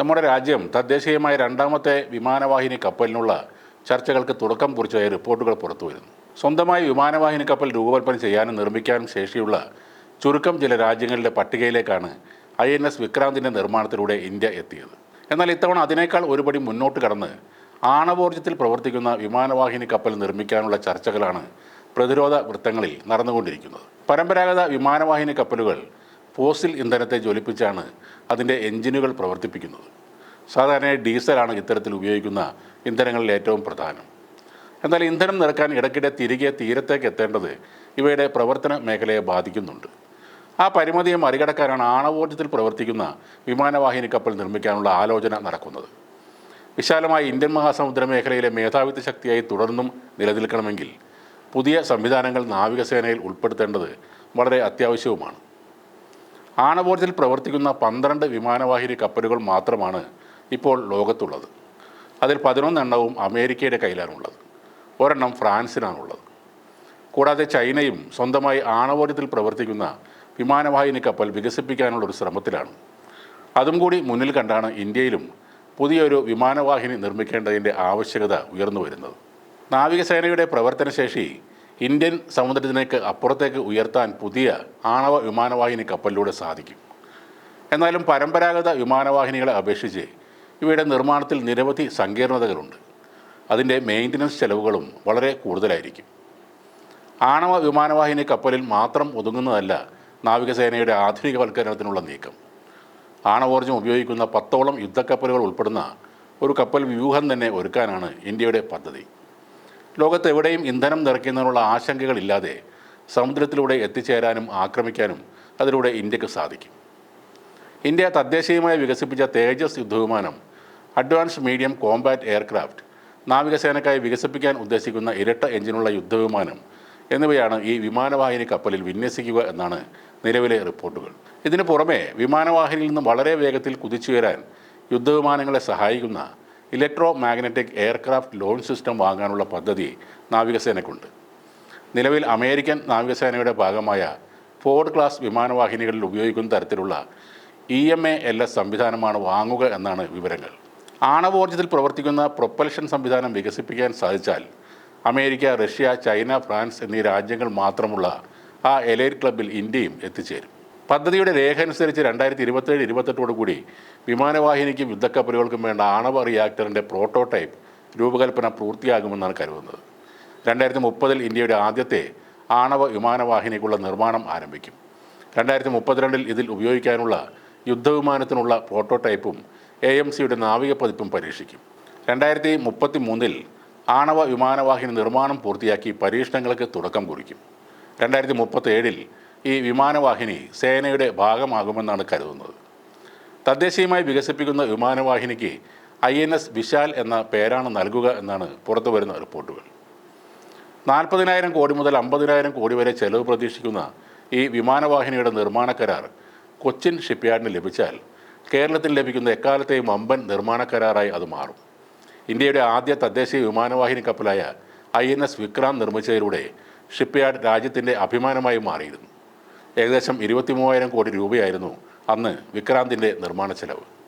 നമ്മുടെ രാജ്യം തദ്ദേശീയമായ രണ്ടാമത്തെ വിമാനവാഹിനി കപ്പലിനുള്ള ചർച്ചകൾക്ക് തുടക്കം കുറിച്ചതായി റിപ്പോർട്ടുകൾ പുറത്തുവരുന്നു സ്വന്തമായി വിമാനവാഹിനി കപ്പൽ രൂപകൽപ്പന ചെയ്യാനും നിർമ്മിക്കാനും ശേഷിയുള്ള ചുരുക്കം ചില രാജ്യങ്ങളുടെ പട്ടികയിലേക്കാണ് ഐ എൻ എസ് വിക്രാന്തിന്റെ നിർമ്മാണത്തിലൂടെ ഇന്ത്യ എത്തിയത്. എന്നാൽ ഇത്തവണ അതിനേക്കാൾ ഒരുപടി മുന്നോട്ട് കടന്ന് ആണവോർജത്തിൽ പ്രവർത്തിക്കുന്ന വിമാനവാഹിനി കപ്പൽ നിർമ്മിക്കാനുള്ള ചർച്ചകളാണ് പ്രതിരോധ വൃത്തങ്ങളിൽ നടന്നുകൊണ്ടിരിക്കുന്നത്. പരമ്പരാഗത വിമാനവാഹിനി കപ്പലുകൾ ഫോസിൽ ഇന്ധനത്തെ ജ്വലിപ്പിച്ചാണ് അതിന്റെ എഞ്ചിനുകൾ പ്രവർത്തിപ്പിക്കുന്നത്. സാധാരണ ഡീസലാണ് ഇത്തരത്തിൽ ഉപയോഗിക്കുന്ന ഇന്ധനങ്ങളിൽ ഏറ്റവും പ്രധാനം. എന്നാൽ ഇന്ധനം നിറക്കാൻ ഇടയ്ക്കിടെ തിരികെ തീരത്തേക്ക് എത്തേണ്ടത് ഇവയുടെ പ്രവർത്തന മേഖലയെ ബാധിക്കുന്നുണ്ട്. ആ പരിമിതിയെ മറികടക്കാനാണ് ആണവോർജത്തിൽ പ്രവർത്തിക്കുന്ന വിമാനവാഹിനി കപ്പൽ നിർമ്മിക്കാനുള്ള ആലോചന നടക്കുന്നത്. വിശാലമായ ഇന്ത്യൻ മഹാസമുദ്ര മേഖലയിലെ മേധാവിത്വ ശക്തിയായി തുടർന്നും നിലനിൽക്കണമെങ്കിൽ പുതിയ സംവിധാനങ്ങൾ നാവികസേനയിൽ ഉൾപ്പെടുത്തേണ്ടത് വളരെ അത്യാവശ്യവുമാണ്. ആണവോർജത്തിൽ പ്രവർത്തിക്കുന്ന പന്ത്രണ്ട് വിമാനവാഹിനി കപ്പലുകൾ മാത്രമാണ് ഇപ്പോൾ ലോകത്തുള്ളത്. അതിൽ പതിനൊന്നെണ്ണവും അമേരിക്കയുടെ കയ്യിലാണുള്ളത്. ഒരെണ്ണം ഫ്രാൻസിനാണുള്ളത്. കൂടാതെ ചൈനയും സ്വന്തമായി ആണവോർജത്തിൽ പ്രവർത്തിക്കുന്ന വിമാനവാഹിനി കപ്പൽ വികസിപ്പിക്കാനുള്ള ഒരു ശ്രമത്തിലാണ്. അതും കൂടി മുന്നിൽ കണ്ടാണ് ഇന്ത്യയിലും പുതിയൊരു വിമാനവാഹിനി നിർമ്മിക്കേണ്ടതിന്റെ ആവശ്യകത ഉയർന്നു വരുന്നത്. നാവികസേനയുടെ പ്രവർത്തനശേഷി ഇന്ത്യൻ സമുദ്രത്തിലേക്ക് അപ്പുറത്തേക്ക് ഉയർത്താൻ പുതിയ ആണവ വിമാനവാഹിനി കപ്പലിലൂടെ സാധിക്കും. എന്നാലും പരമ്പരാഗത വിമാനവാഹിനികളെ അപേക്ഷിച്ച് ഇവയുടെ നിർമ്മാണത്തിൽ നിരവധി സങ്കീർണതകളുണ്ട്. അതിന്റെ മെയിന്റനൻസ് ചെലവുകളും വളരെ കൂടുതലായിരിക്കും. ആണവ വിമാനവാഹിനി കപ്പലിൽ മാത്രം ഒതുങ്ങുന്നതല്ല നാവികസേനയുടെ ആധുനികവൽക്കരണത്തിനുള്ള നീക്കം. ആണവോർജം ഉപയോഗിക്കുന്ന പത്തോളം യുദ്ധക്കപ്പലുകൾ ഉൾപ്പെടുന്ന ഒരു കപ്പൽ വ്യൂഹം തന്നെ ഒരുക്കാനാണ് ഇന്ത്യയുടെ പദ്ധതി. ലോകത്ത് എവിടെയും ഇന്ധനം നിറയ്ക്കുന്നതിനുള്ള ആശങ്കകളില്ലാതെ സമുദ്രത്തിലൂടെ എത്തിച്ചേരാനും ആക്രമിക്കാനും അതിലൂടെ ഇന്ത്യയ്ക്ക് സാധിക്കും. ഇന്ത്യ തദ്ദേശീയമായി വികസിപ്പിച്ച തേജസ് യുദ്ധവിമാനം അഡ്വാൻസ് മീഡിയം കോംബാറ്റ് എയർക്രാഫ്റ്റ് നാവികസേനക്കായി വികസിപ്പിക്കാൻ ഉദ്ദേശിക്കുന്ന ഇരട്ട എഞ്ചിനുള്ള യുദ്ധവിമാനം എന്നിവയാണ് ഈ വിമാനവാഹിനി കപ്പലിൽ വിന്യസിക്കുക എന്നാണ് നിലവിലെ റിപ്പോർട്ടുകൾ. ഇതിനു പുറമെ വിമാനവാഹിനിയിൽ നിന്ന് വളരെ വേഗത്തിൽ കുതിച്ചുയരാൻ യുദ്ധവിമാനങ്ങളെ സഹായിക്കുന്ന electro magnetic aircraft launch system വാങ്ങാനുള്ള പദ്ധതി നാവികസേനയ്ക്കുണ്ട് നിലവിൽ അമേരിക്കൻ നാവികസേനയുടെ ഭാഗമായ ഫോർഡ് ക്ലാസ് വിമാനവാഹിനികളിൽ ഉപയോഗിക്കുന്ന തരത്തിലുള്ള E M A L S സംവിധാനമാണ് വാങ്ങുക എന്നാണ് വിവരങ്ങൾ. ആണവോർജത്തിൽ പ്രവർത്തിക്കുന്ന പ്രൊപ്പൽഷൻ സംവിധാനം വികസിപ്പിക്കാൻ സാധിച്ചാൽ അമേരിക്ക റഷ്യ ചൈന ഫ്രാൻസ് എന്നീ രാജ്യങ്ങൾ മാത്രമുള്ള ആ എലൈറ്റ് ക്ലബിൽ ഇന്ത്യയും എത്തിച്ചേരും. പദ്ധതിയുടെ രേഖ അനുസരിച്ച് രണ്ടായിരത്തി ഇരുപത്തേഴ് ഇരുപത്തെട്ടോടു കൂടി വിമാനവാഹിനിക്കും യുദ്ധക്കപ്പലുകൾക്കും വേണ്ട ആണവ റിയാക്ടറിന്റെ പ്രോട്ടോടൈപ്പ് രൂപകൽപ്പന പൂർത്തിയാകുമെന്നാണ് കരുതുന്നത്. രണ്ടായിരത്തി മുപ്പതിൽ ഇന്ത്യയുടെ ആദ്യത്തെ ആണവ വിമാനവാഹിനിക്കുള്ള നിർമ്മാണം ആരംഭിക്കും. രണ്ടായിരത്തി മുപ്പത്തിരണ്ടിൽ ഇതിൽ ഉപയോഗിക്കാനുള്ള യുദ്ധവിമാനത്തിനുള്ള പ്രോട്ടോടൈപ്പും എ എം സിയുടെ നാവിക പതിപ്പും പരീക്ഷിക്കും. രണ്ടായിരത്തി മുപ്പത്തി മൂന്നിൽ ആണവ വിമാനവാഹിനി നിർമ്മാണം പൂർത്തിയാക്കി പരീക്ഷണങ്ങൾക്ക് തുടക്കം കുറിക്കും. രണ്ടായിരത്തി മുപ്പത്തേഴിൽ ഈ വിമാനവാഹിനി സേനയുടെ ഭാഗമാകുമെന്നാണ് കരുതുന്നത്. തദ്ദേശീയമായി വികസിപ്പിക്കുന്ന വിമാനവാഹിനിക്ക് ഐ എൻ എസ് വിശാൽ എന്ന പേരാണ് നൽകുക എന്നാണ് പുറത്തു വരുന്ന റിപ്പോർട്ടുകൾ. നാൽപ്പതിനായിരം കോടി മുതൽ അമ്പതിനായിരം കോടി വരെ ചെലവ് പ്രതീക്ഷിക്കുന്ന ഈ വിമാനവാഹിനിയുടെ നിർമ്മാണ കരാർ കൊച്ചിൻ ഷിപ്പ്യാർഡിന് ലഭിച്ചാൽ കേരളത്തിന് ലഭിക്കുന്ന എക്കാലത്തെയും വമ്പൻ നിർമ്മാണ കരാറായി അത് മാറും. ഇന്ത്യയുടെ ആദ്യ തദ്ദേശീയ വിമാനവാഹിനി കപ്പലായ ഐ എൻ എസ് വിക്രാന്ത് നിർമ്മിച്ചതിലൂടെ ഷിപ്പ്യാർഡ് രാജ്യത്തിന്റെ അഭിമാനമായി മാറിയിരുന്നു. ഏകദേശം ഇരുപത്തി മൂവായിരം കോടി രൂപയായിരുന്നു അന്ന് വിക്രാന്തിന്റെ നിർമ്മാണ ചെലവ്